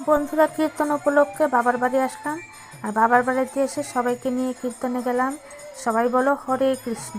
বন্ধুরা কীর্তন উপলক্ষে বাবার বাড়ি আসলাম আর বাবার বাড়িতে এসে সবাইকে নিয়ে কীর্তনে গেলাম। সবাই বলো হরে কৃষ্ণ।